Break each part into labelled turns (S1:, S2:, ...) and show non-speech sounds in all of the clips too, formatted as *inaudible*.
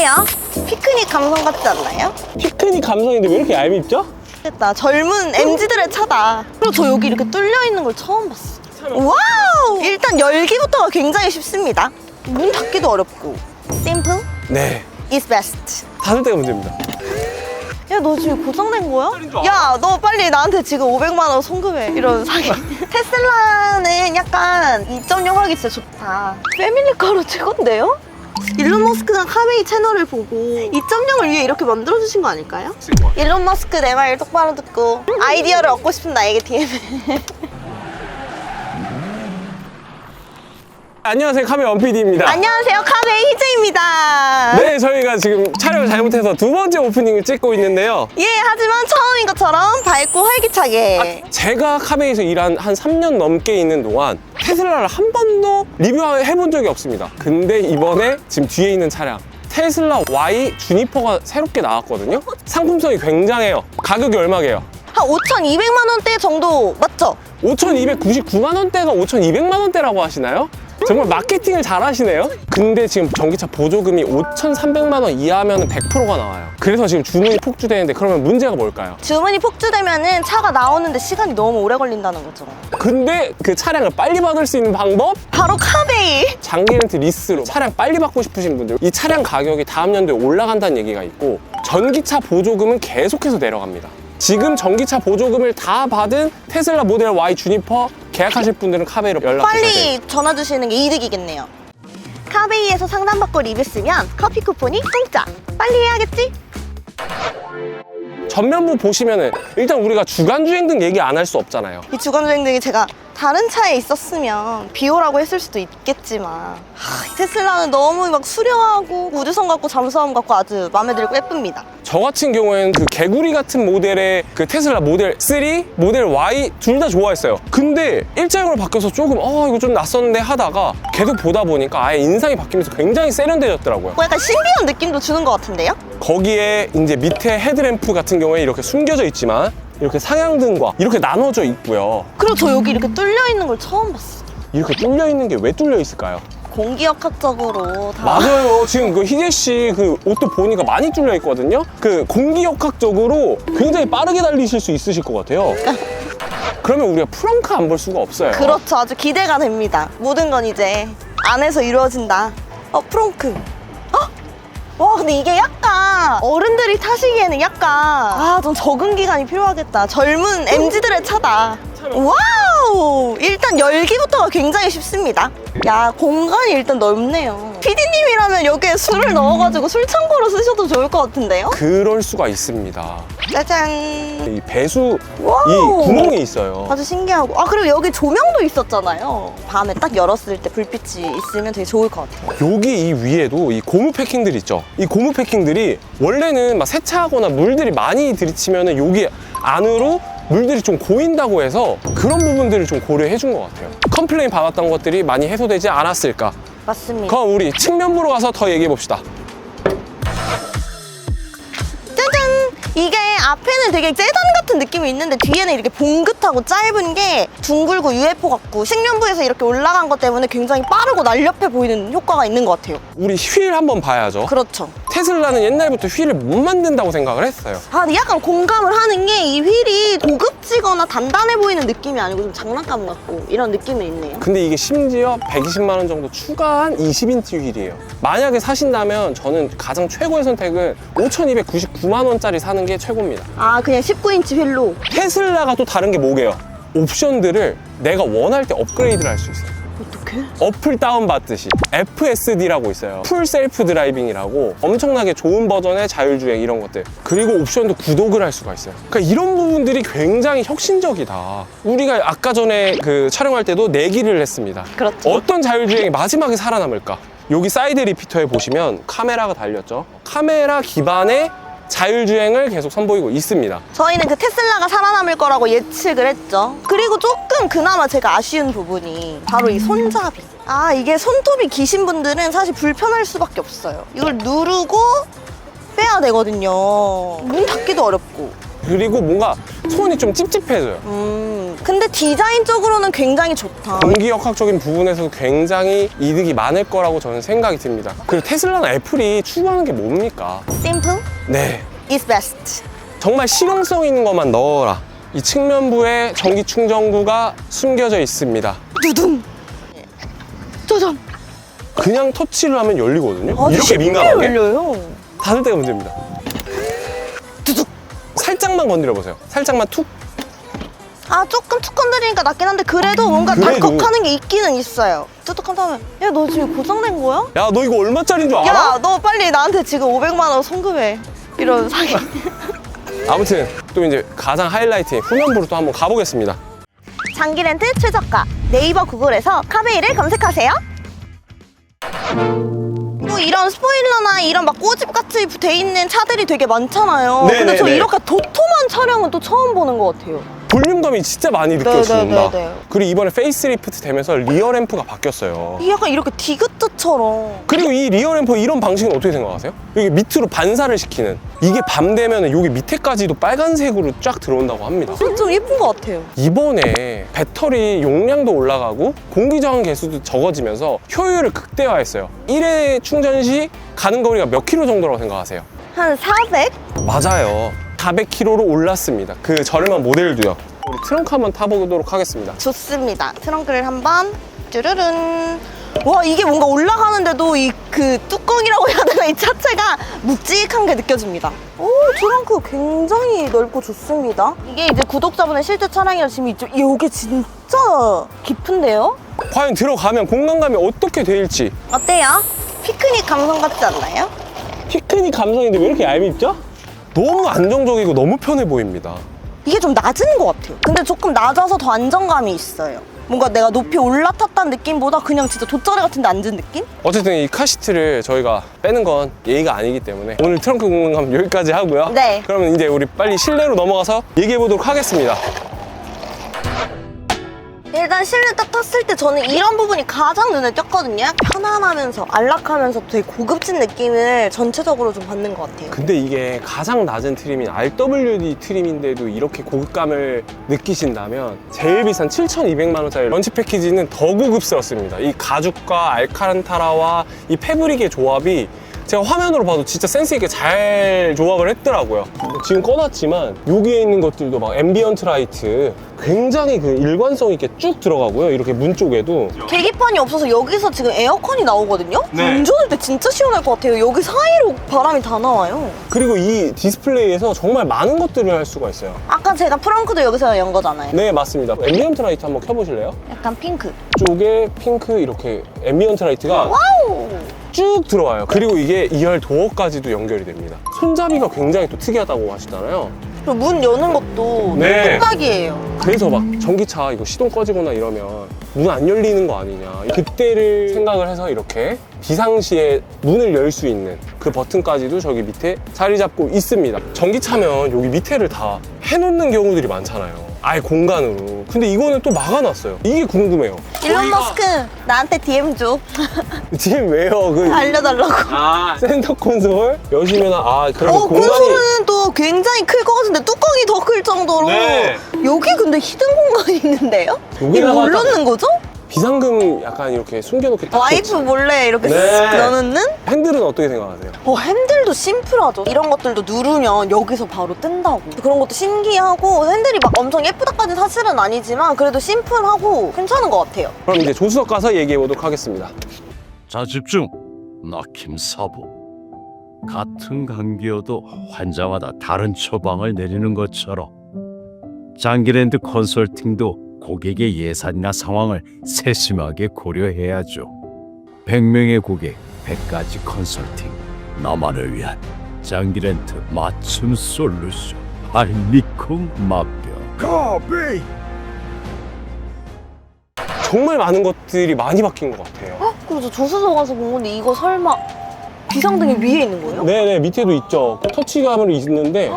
S1: 어때요? 피크닉 감성 같지 않나요?
S2: 피크닉 감성인데 왜 이렇게 얄밉죠?
S1: 됐다. 젊은 MZ들의 차다. 그리고 저 여기 이렇게 뚫려 있는 걸 처음 봤어. 와우! 일단 열기부터가 굉장히 쉽습니다. 문 닫기도 어렵고. Simple
S2: 네.
S1: is best.
S2: 닫을 때가 문제입니다.
S1: 야, 너 지금 고장낸 거야? 야, 너 빨리 나한테 지금 500만 원 송금해. 이런 사기. *laughs* 테슬라는 약간 2.0 하기 진짜 좋다. 패밀리카로 최고인데요? 일론 머스크가 카웨이 채널을 보고 2.0을 위해 이렇게 만들어주신 거 아닐까요? 일론 머스크 내 말 똑바로 듣고 아이디어를 얻고 싶은 나에게 DM. *laughs*
S2: 안녕하세요. 카메라 원PD입니다.
S1: 안녕하세요. 카웨이 희재입니다.
S2: 네, 저희가 지금 촬영을 잘못해서 두 번째 오프닝을 찍고 있는데요.
S1: 예, 하지만 처음인 것처럼 밝고 활기차게.
S2: 제가 카베이에서 일한 한 3년 넘게 있는 동안 테슬라를 한 번도 리뷰해본 적이 없습니다. 근데 이번에 지금 뒤에 있는 차량 테슬라 Y 주니퍼가 새롭게 나왔거든요. 상품성이 굉장해요. 가격이 얼마게요?
S1: 한 5,200만 원대 정도 맞죠?
S2: 5,299만 원대가 5,200만 원대라고 하시나요? 정말 마케팅을 잘 하시네요. 근데 지금 전기차 보조금이 5,300만 원 이하면 100%가 나와요. 그래서 지금 주문이 폭주되는데 그러면 문제가 뭘까요?
S1: 주문이 폭주되면은 차가 나오는데 시간이 너무 오래 걸린다는 거죠.
S2: 근데 그 차량을 빨리 받을 수 있는 방법?
S1: 바로 카베이.
S2: 장기 렌트 리스로 차량 빨리 받고 싶으신 분들 이 차량 가격이 다음 연도에 올라간다는 얘기가 있고 전기차 보조금은 계속해서 내려갑니다. 지금 전기차 보조금을 다 받은 테슬라 모델 Y 주니퍼 계약하실 분들은 카베이로 연락 주세요.
S1: 빨리 전화 주시는 게 이득이겠네요. 카베이에서 상담받고 리뷰 쓰면 커피 쿠폰이 공짜. 빨리 해야겠지?
S2: 전면부 보시면은 일단 우리가 주간 주행 등 얘기 안 할 수 없잖아요.
S1: 이 주간 주행 등이 제가 다른 차에 있었으면 비오라고 했을 수도 있겠지만 하, 이 테슬라는 너무 막 수려하고 우주선 같고 잠수함 같고 아주 마음에 들고 예쁩니다.
S2: 저 같은 경우에는 그 개구리 같은 모델의 그 테슬라 모델 3, 모델 Y 둘 다 좋아했어요. 근데 일자형으로 바뀌어서 조금 어 이거 좀 낯선데 하다가 계속 보다 보니까 아예 인상이 바뀌면서 굉장히 세련돼졌더라고요.
S1: 뭐 약간 신비한 느낌도 주는 것 같은데요?
S2: 거기에 이제 밑에 헤드램프 같은 경우에 이렇게 숨겨져 있지만 이렇게 상향등과 이렇게 나눠져 있고요.
S1: 그리고 저 여기 이렇게 뚫려 있는 걸 처음 봤어.
S2: 이렇게 뚫려 있는 게 왜 뚫려 있을까요?
S1: 공기역학적으로 다
S2: 맞아요. 지금 그 희재 씨 그 옷도 보니까 많이 뚫려 있거든요. 그 공기역학적으로 굉장히 빠르게 달리실 수 있으실 것 같아요. *laughs* 그러면 우리가 프렁크 안 볼 수가 없어요.
S1: 그렇죠. 아주 기대가 됩니다. 모든 건 이제 안에서 이루어진다. 어, 프롱크. 어? 와, 근데 이게 약간 어른들이 타시기에는 약간 아, 좀 적응 기간이 필요하겠다. 젊은 MZ들의 차다. 와우! 일단 열기부터가 굉장히 쉽습니다. 야, 공간이 일단 넓네요. PD님이라면 여기에 술을 넣어가지고 술창고로 쓰셔도 좋을 것 같은데요?
S2: 그럴 수가 있습니다.
S1: 짜잔.
S2: 이 배수
S1: 와우.
S2: 이 구멍이 있어요.
S1: 아주 신기하고 아 그리고 여기 조명도 있었잖아요 밤에 딱 열었을 때 불빛이 있으면 되게 좋을 것 같아요
S2: 여기 이 위에도 이 고무 패킹들 있죠. 이 고무 패킹들이 원래는 막 세차하거나 물들이 많이 들이치면은 여기 안으로 물들이 좀 고인다고 해서 그런 부분들을 좀 고려해 준 것 같아요. 컴플레인 받았던 것들이 많이 해소되지 않았을까.
S1: 맞습니다
S2: 그럼 우리 측면부로 가서 더 얘기해 봅시다.
S1: 이게 앞에는 되게 재단 같은 느낌이 있는데 뒤에는 이렇게 봉긋하고 짧은 게 둥글고 UFO 같고 식면부에서 이렇게 올라간 것 때문에 굉장히 빠르고 날렵해 보이는 효과가 있는 것 같아요
S2: 우리 휠 한번 봐야죠.
S1: 그렇죠
S2: 테슬라는 옛날부터 휠을 못 만든다고 생각을 했어요.
S1: 아 근데 약간 공감을 하는 게 이 휠이 고급지거나 단단해 보이는 느낌이 아니고 좀 장난감 같고 이런 느낌이 있네요
S2: 근데 이게 심지어 120만 원 정도 추가한 20인치 휠이에요. 만약에 사신다면 저는 가장 최고의 선택은 5,299만 원짜리 사는 게 최고입니다.
S1: 아 그냥 19인치 휠로
S2: 테슬라가 또 다른 게 뭐게요? 옵션들을 내가 원할 때 업그레이드를 할 수 있어요. 어플 다운 받듯이 FSD라고 있어요. 풀 셀프 드라이빙이라고 엄청나게 좋은 버전의 자율주행 이런 것들. 그리고 옵션도 구독을 할 수가 있어요. 그러니까 이런 부분들이 굉장히 혁신적이다. 우리가 아까 전에 그 촬영할 때도 내기를 했습니다.
S1: 그렇죠.
S2: 어떤 자율주행이 마지막에 살아남을까? 여기 사이드 리피터에 보시면 카메라가 달렸죠. 카메라 기반의 자율주행을 계속 선보이고 있습니다.
S1: 저희는 그 테슬라가 살아남을 거라고 예측을 했죠. 그리고 조금 그나마 제가 아쉬운 부분이 바로 이 손잡이. 아, 이게 손톱이 기신 분들은 사실 불편할 수밖에 없어요. 이걸 누르고 빼야 되거든요. 문 닫기도 어렵고.
S2: 그리고 뭔가 손이 좀 찝찝해져요.
S1: 음, 근데 디자인적으로는 굉장히 좋다.
S2: 공기역학적인 부분에서도 굉장히 이득이 많을 거라고 저는 생각이 듭니다. 그리고 테슬라나 애플이 추구하는 게 뭡니까?
S1: Simple
S2: 네.
S1: is best.
S2: 정말 실용성 있는 것만 넣어라. 이 측면부에 전기 충전구가 숨겨져 있습니다.
S1: 두둥. 짜잔.
S2: 그냥 터치를 하면 열리거든요.
S1: 아주
S2: 이렇게
S1: 쉽게
S2: 민감하게
S1: 열려요.
S2: 닫을 때가 문제입니다.
S1: 두둑.
S2: 살짝만 건드려 보세요. 살짝만 툭.
S1: 아 조금 툭 건드리니까 낫긴 한데 그래도 뭔가
S2: 그래도.
S1: 덜컥하는 게 있기는 있어요. 뚜둑한 다음에 야 너 지금 고장낸 거야?
S2: 야, 너 이거 얼마짜리인 줄 알아?
S1: 야 너 빨리 나한테 지금 500만 원 송금해. 이런 사기. *laughs*
S2: 아무튼 또 이제 가장 하이라이트인 후면부로 또 한번 가보겠습니다.
S1: 장기 렌트 최저가 네이버 구글에서 카베이를 검색하세요. 뭐 이런 스포일러나 이런 막 꼬집 같이 돼 있는 차들이 되게 많잖아요.
S2: 네,
S1: 근데
S2: 네,
S1: 저
S2: 네.
S1: 이렇게 도톰한 차량은 또 처음 보는 것 같아요.
S2: 볼륨감이 진짜 많이 느껴진다.
S1: 네, 네, 네.
S2: 그리고 이번에 페이스리프트 되면서 리어 램프가 바뀌었어요.
S1: 이게 약간 이렇게 디귿자처럼.
S2: 그리고 이 리어 램프 이런 방식은 어떻게 생각하세요? 여기 밑으로 반사를 시키는 이게 밤 되면 여기 밑에까지도 빨간색으로 쫙 들어온다고 합니다.
S1: 좀 예쁜 것 같아요.
S2: 이번에 배터리 용량도 올라가고 공기 저항 개수도 적어지면서 효율을 극대화했어요. 1회 충전 시 가는 거리가 몇 킬로 정도라고 생각하세요?
S1: 한 400?
S2: 맞아요. 400km로 올랐습니다. 그 저렴한 모델도요. 우리 트렁크 한번 타보도록 하겠습니다.
S1: 좋습니다. 트렁크를 한번 쭈르른. 와 이게 뭔가 올라가는데도 이 그 뚜껑이라고 해야 되나 이 자체가 묵직한 게 느껴집니다. 오 트렁크 굉장히 넓고 좋습니다. 이게 이제 구독자분의 실제 차량이라 지금 이쪽 이게 진짜 깊은데요?
S2: 과연 들어가면 공간감이 어떻게 될지
S1: 어때요? 피크닉 감성 같지 않나요?
S2: 피크닉 감성인데 왜 이렇게 얄밉죠? 너무 안정적이고 너무 편해 보입니다.
S1: 이게 좀 낮은 것 같아요. 근데 조금 낮아서 더 안정감이 있어요. 뭔가 내가 높이 올라탔다는 느낌보다 그냥 진짜 돗자리 같은 데 앉은 느낌?
S2: 어쨌든 이 카시트를 저희가 빼는 건 예의가 아니기 때문에 오늘 트렁크 공간감 여기까지 하고요.
S1: 네.
S2: 그러면 이제 우리 빨리 실내로 넘어가서 얘기해 보도록 하겠습니다.
S1: 일단 실내 딱 탔을 때 저는 이런 부분이 가장 눈에 띄었거든요. 편안하면서 안락하면서 되게 고급진 느낌을 전체적으로 좀 받는 것 같아요.
S2: 근데 이게 가장 낮은 트림인 RWD 트림인데도 이렇게 고급감을 느끼신다면 제일 비싼 7,200만 원짜리 런치 패키지는 더 고급스럽습니다. 이 가죽과 알카란타라와 이 패브릭의 조합이 제가 화면으로 봐도 진짜 센스 있게 잘 조합을 했더라고요. 지금 꺼놨지만 여기에 있는 것들도 막 앰비언트 라이트 굉장히 그 일관성 있게 쭉 들어가고요. 이렇게 문 쪽에도
S1: 계기판이 없어서 여기서 지금 에어컨이 나오거든요.
S2: 네.
S1: 운전할 때 진짜 시원할 것 같아요. 여기 사이로 바람이 다 나와요.
S2: 그리고 이 디스플레이에서 정말 많은 것들을 할 수가 있어요.
S1: 아까 제가 프렁크도 여기서 연 거잖아요.
S2: 네 맞습니다. 앰비언트 라이트 한번 켜보실래요?
S1: 약간 핑크.
S2: 쪽에 핑크 이렇게 앰비언트 라이트가
S1: 와우!
S2: 쭉 들어와요. 그리고 이게 2열 도어까지도 연결이 됩니다. 손잡이가 굉장히 또 특이하다고 하시잖아요.
S1: 그리고 문 여는 것도
S2: 네.
S1: 뚝딱이에요.
S2: 그래서 막 전기차 이거 시동 꺼지거나 이러면 문 안 열리는 거 아니냐. 그때를 생각을 해서 이렇게 비상시에 문을 열 수 있는 그 버튼까지도 저기 밑에 자리 잡고 있습니다. 전기차면 여기 밑에를 다 해놓는 경우들이 많잖아요. 아예 공간으로. 근데 이거는 또 막아놨어요. 이게 궁금해요.
S1: 일론 머스크 나한테 DM 줘. *laughs*
S2: 지금 왜요? 그
S1: 알려달라고.
S2: 아, 센터 콘솔 여시면 아 그럼
S1: 어,
S2: 공간이
S1: 콘솔은 또 굉장히 클 것 같은데 뚜껑이 더 클 정도로
S2: 네.
S1: 여기 근데 히든 공간이 있는데요?
S2: 여기다가
S1: 뭘
S2: 딱-
S1: 넣는 거죠?
S2: 비상금 약간 이렇게 숨겨놓기 딱
S1: 와이프
S2: 좋지.
S1: 몰래 이렇게
S2: 네.
S1: 쓱 넣는?
S2: 핸들은 어떻게 생각하세요?
S1: 어, 핸들도 심플하죠. 이런 것들도 누르면 여기서 바로 뜬다고. 그런 것도 신기하고 핸들이 막 엄청 예쁘다까지 사실은 아니지만 그래도 심플하고 괜찮은 것 같아요.
S2: 그럼 이제 조수석 가서 얘기해 보도록 하겠습니다.
S3: 자 집중. 나 김사부. 같은 감기여도 환자마다 다른 처방을 내리는 것처럼 장기랜드 컨설팅도 고객의 예산이나 상황을 세심하게 고려해야죠. 100명의 고객, 100가지 컨설팅. 나만을 위한 장기랜드 맞춤 솔루션. 알미콩 맛병. 커피.
S2: 정말 많은 것들이 많이 바뀐 것 같아요.
S1: 어? 그리고 저 조수석 가서 본 건데 이거 설마 비상등이 위에 있는 거예요?
S2: 네네 밑에도 있죠. 터치감으로 있는데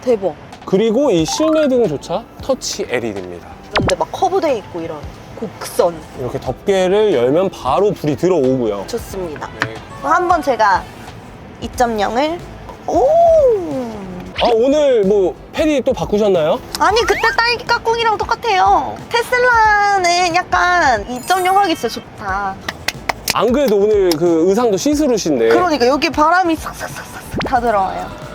S1: 대박.
S2: 그리고 이 실내 등조차 터치 LED입니다.
S1: 그런데 막 커브돼 있고 이런 곡선
S2: 이렇게 덮개를 열면 바로 불이 들어오고요.
S1: 좋습니다.
S2: 네.
S1: 한번 제가 2.0을 오
S2: 아 오늘 뭐 패디 또 바꾸셨나요?
S1: 아니 그때 딸기 까꿍이랑 똑같아요. 테슬라는 약간 2.0 하기 진짜 좋다.
S2: 안 그래도 오늘 그 의상도 시스루신데
S1: 그러니까 여기 바람이 싹싹싹싹 다 들어와요.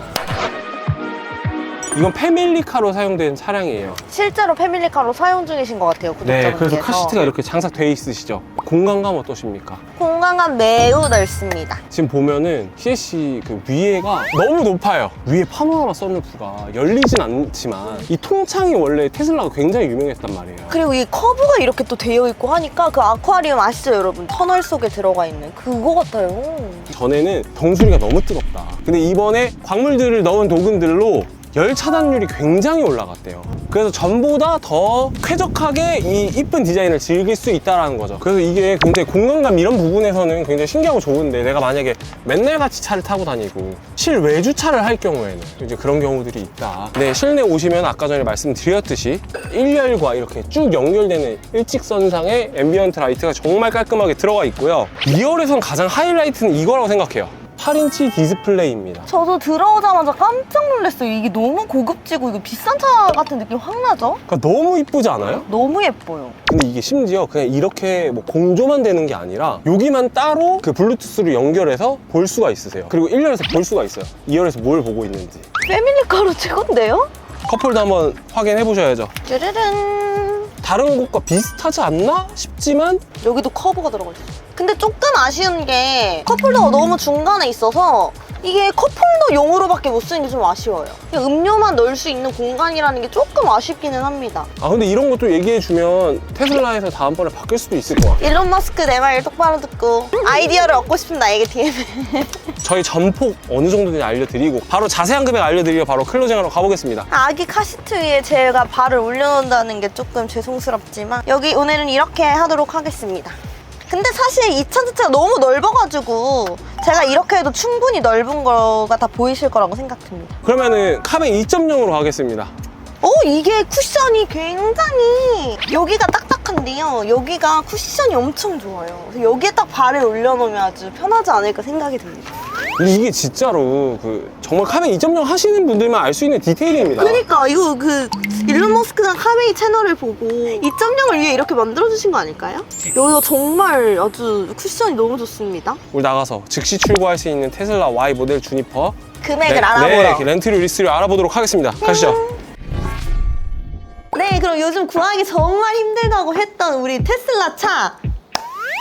S2: 이건 패밀리카로 사용된 차량이에요.
S1: 실제로 패밀리카로 사용 중이신 것 같아요.
S2: 네,
S1: 구독자분께서.
S2: 그래서 카시트가 이렇게 장착돼 있으시죠. 공간감 어떠십니까?
S1: 공간감 매우 넓습니다.
S2: 지금 보면은 CSC 그 위에가 너무 높아요. 위에 파노라마 썬루프가 열리진 않지만 이 통창이 원래 테슬라가 굉장히 유명했단 말이에요.
S1: 그리고 이 커브가 이렇게 또 되어 있고 하니까 그 아쿠아리움 아시죠 여러분? 터널 속에 들어가 있는 그거 같아요.
S2: 전에는 정수리가 너무 뜨겁다. 근데 이번에 광물들을 넣은 도금들로 열 차단율이 굉장히 올라갔대요. 그래서 전보다 더 쾌적하게 이 이쁜 디자인을 즐길 수 있다라는 거죠. 그래서 이게 굉장히 공간감 이런 부분에서는 굉장히 신기하고 좋은데 내가 만약에 맨날 같이 차를 타고 다니고 실외 주차를 할 경우에는 이제 그런 경우들이 있다. 네, 실내 오시면 아까 전에 말씀드렸듯이 1열과 이렇게 쭉 연결되는 일직선상에 앰비언트 라이트가 정말 깔끔하게 들어가 있고요. 2열에선 가장 하이라이트는 이거라고 생각해요. 8인치 디스플레이입니다.
S1: 저도 들어오자마자 깜짝 놀랐어요. 이게 너무 고급지고 이거 비싼 차 같은 느낌 확 나죠?
S2: 그러니까 너무 이쁘지 않아요?
S1: 너무 예뻐요.
S2: 근데 이게 심지어 그냥 이렇게 뭐 공조만 되는 게 아니라 여기만 따로 그 블루투스로 연결해서 볼 수가 있으세요. 그리고 1열에서 볼 수가 있어요. 2열에서 뭘 보고 있는지.
S1: 패밀리카로 최고인데요?
S2: 커플도 한번 확인해 보셔야죠.
S1: 쭈르른.
S2: 다른 곳과 비슷하지 않나 싶지만
S1: 여기도 커브가 들어가 있어요. 근데 조금 아쉬운 게 컵홀더가 너무 중간에 있어서 이게 컵홀더 용으로밖에 못 쓰는 게 좀 아쉬워요. 그냥 음료만 넣을 수 있는 공간이라는 게 조금 아쉽기는 합니다.
S2: 아 근데 이런 것도 얘기해 주면 테슬라에서 다음번에 바뀔 수도 있을 것 같아요.
S1: 일론 머스크 내 말 똑바로 듣고 아이디어를 얻고 싶은 나에게 DM.
S2: 저희 전폭 어느 정도인지 알려드리고 바로 자세한 금액 알려드리려 바로 클로징하러 가보겠습니다.
S1: 아기 카시트 위에 제가 발을 올려놓는다는 게 조금 죄송스럽지만 여기 오늘은 이렇게 하도록 하겠습니다. 근데 사실 이차 자체가 너무 넓어가지고 제가 이렇게 해도 충분히 넓은 거가 다 보이실 거라고 생각됩니다.
S2: 그러면은 카베 2.0으로 가겠습니다.
S1: 어 이게 쿠션이 굉장히 여기가 딱딱한데요. 여기가 쿠션이 엄청 좋아요. 그래서 여기에 딱 발을 올려놓으면 아주 편하지 않을까 생각이 듭니다.
S2: 근데 이게 진짜로 그 정말 카베 2.0 하시는 분들만 알 수 있는 디테일입니다.
S1: 그러니까 이거 그 일론 머스크가 카메이 채널을 보고 2.0을 위해 이렇게 만들어주신 거 아닐까요? 여기가 정말 아주 쿠션이 너무 좋습니다.
S2: 우리 나가서 즉시 출고할 수 있는 테슬라 Y 모델 주니퍼
S1: 금액을
S2: 네,
S1: 알아보러.
S2: 네, 렌트료 리스를 알아보도록 하겠습니다. 가시죠.
S1: 네, 그럼 요즘 구하기 정말 힘들다고 했던 우리 테슬라 차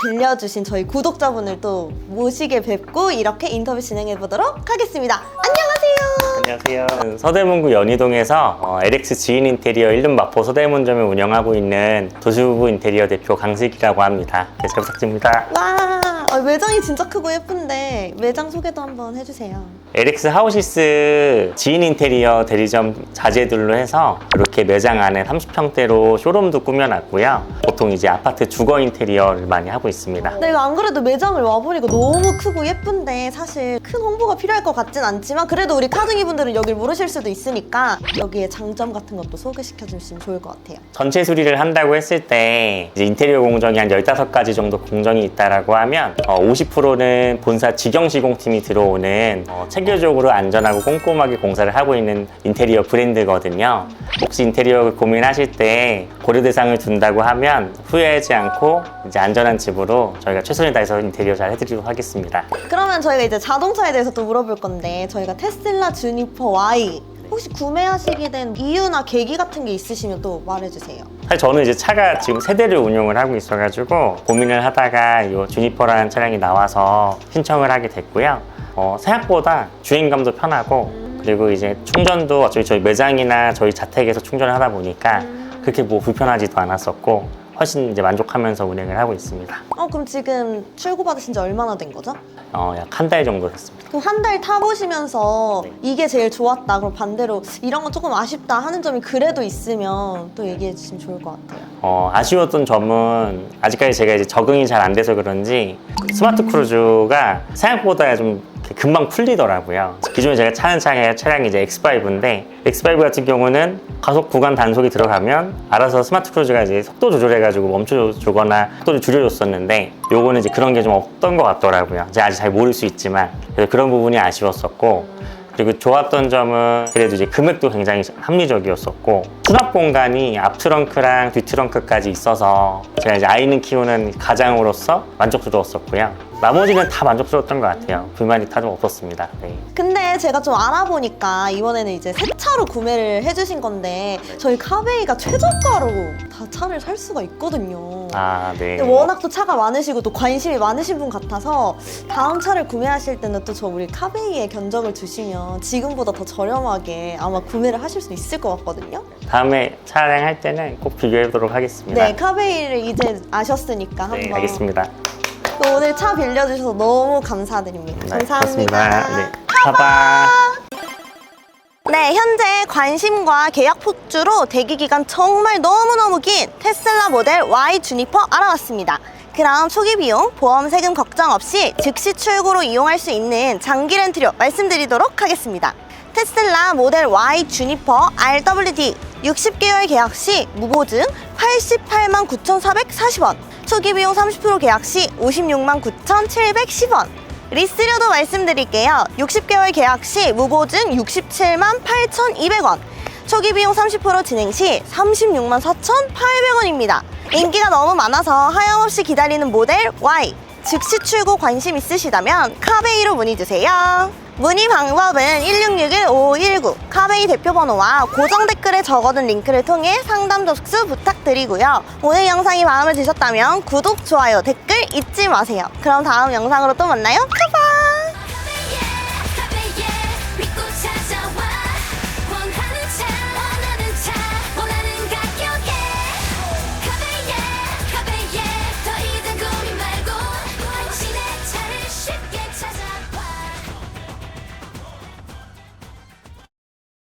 S1: 빌려주신 저희 구독자분을 또 모시게 뵙고 이렇게 인터뷰 진행해 보도록 하겠습니다. 안녕하세요.
S4: 안녕하세요. 서대문구 연희동에서 어, LX 지인 인테리어 1륜 마포 서대문점을 운영하고 있는 도시부부 인테리어 대표 강슬기라고 합니다. 네, 잘 부탁드립니다.
S1: 와, 어, 매장이 진짜 크고 예쁜데 매장 소개도 한번 해주세요.
S4: LX 하우시스 지인 인테리어 대리점 자재들로 해서 이렇게 매장 안에 30평대로 쇼룸도 꾸며놨고요. 보통 이제 아파트 주거 인테리어를 많이 하고 있습니다.
S1: 네, 안 그래도 매장을 와보니까 너무 크고 예쁜데 사실 큰 홍보가 필요할 것 같진 않지만 그래도 우리 카둥이 분들은 여길 모르실 수도 있으니까 여기에 장점 같은 것도 소개시켜 주시면 좋을 것 같아요.
S4: 전체 수리를 한다고 했을 때 이제 인테리어 공정이 한 15가지 정도 공정이 있다라고 하면 어, 50%는 본사 직영 시공팀이 들어오는 어, 체계적으로 안전하고 꼼꼼하게 공사를 하고 있는 인테리어 브랜드거든요. 혹시 인테리어 고민하실 때 고려 대상을 둔다고 하면 후회하지 않고 이제 안전한 집으로 저희가 최선을 다해서 인테리어 잘 해드리도록 하겠습니다.
S1: 그러면 저희가 이제 자동차에 대해서 또 물어볼 건데 저희가 테슬라 주니퍼 Y 혹시 구매하시게 된 이유나 계기 같은 게 있으시면 또 말해주세요.
S4: 사실 저는 이제 차가 지금 세 대를 운용을 하고 있어가지고 고민을 하다가 이 주니퍼라는 차량이 나와서 신청을 하게 됐고요. 어, 생각보다 주행감도 편하고 그리고 이제 충전도 어차피 저희 매장이나 저희 자택에서 충전을 하다 보니까 그렇게 뭐 불편하지도 않았었고 훨씬 이제 만족하면서 운행을 하고 있습니다.
S1: 어 그럼 지금 출고 받으신 지 얼마나 된 거죠?
S4: 어, 약 한 달 정도 됐습니다.
S1: 그럼 한 달 타보시면서 이게 제일 좋았다 그럼 반대로 이런 건 조금 아쉽다 하는 점이 그래도 있으면 또 얘기해 주시면 좋을 것 같아요.
S4: 어, 아쉬웠던 점은 아직까지 제가 이제 적응이 잘 안 돼서 그런지 스마트 크루즈가 생각보다 좀 금방 풀리더라고요. 기존에 제가 차는 차량이, 차량이 이제 X5인데 X5 같은 경우는 가속 구간 단속이 들어가면 알아서 스마트 크루즈가 이제 속도 조절해가지고 멈춰주거나 속도를 줄여줬었는데 요거는 이제 그런 게 좀 없던 것 같더라고요. 제가 아직 잘 모를 수 있지만 그래서 그런 부분이 아쉬웠었고 그리고 좋았던 점은 그래도 이제 금액도 굉장히 합리적이었었고 수납 공간이 앞 트렁크랑 뒤 트렁크까지 있어서 제가 이제 아이는 키우는 가장으로서 만족스러웠었고요. 나머지는 다 만족스러웠던 것 같아요. 불만이 다 좀 없었습니다. 네.
S1: 근데 제가 좀 알아보니까 이번에는 이제 새 차로 구매를 해주신 건데 저희 카베이가 최저가로 다 차를 살 수가 있거든요.
S4: 아, 네.
S1: 근데 워낙 또 차가 많으시고 또 관심이 많으신 분 같아서 다음 차를 구매하실 때는 또 저 우리 카베이에 견적을 주시면 지금보다 더 저렴하게 아마 구매를 하실 수 있을 것 같거든요.
S4: 다음에 촬영할 때는 꼭 비교해 보도록 하겠습니다.
S1: 네, 카베이를 이제 아셨으니까 한번.
S4: 네, 알겠습니다.
S1: 또 오늘 차 빌려주셔서 너무 감사드립니다.
S4: 네,
S1: 감사합니다.
S4: 고맙습니다. 네. 가봐.
S1: 네, 현재 관심과 계약 폭주로 대기 기간 정말 너무너무 긴 테슬라 모델 Y 주니퍼 알아봤습니다. 그럼 초기 비용, 보험 세금 걱정 없이 즉시 출고로 이용할 수 있는 장기 렌트료 말씀드리도록 하겠습니다. 테슬라 모델 Y 주니퍼 RWD 60개월 계약 시 무보증 88만 9,440원, 초기 비용 30% 계약 시 56만 9,710원, 리스료도 말씀드릴게요. 60개월 계약 시 무보증 67만 8,200원. 초기 비용 30% 진행 시 36만 4,800원입니다. 인기가 너무 많아서 하염없이 기다리는 모델 Y. 즉시 출고 관심 있으시다면 카베이로 문의 주세요. 문의 방법은 1661-5519 카베이 대표 번호와 고정 댓글에 적어둔 링크를 통해 상담 접수 부탁드리고요. 오늘 영상이 마음에 드셨다면 구독, 좋아요, 댓글 잊지 마세요. 그럼 다음 영상으로 또 만나요. 카바!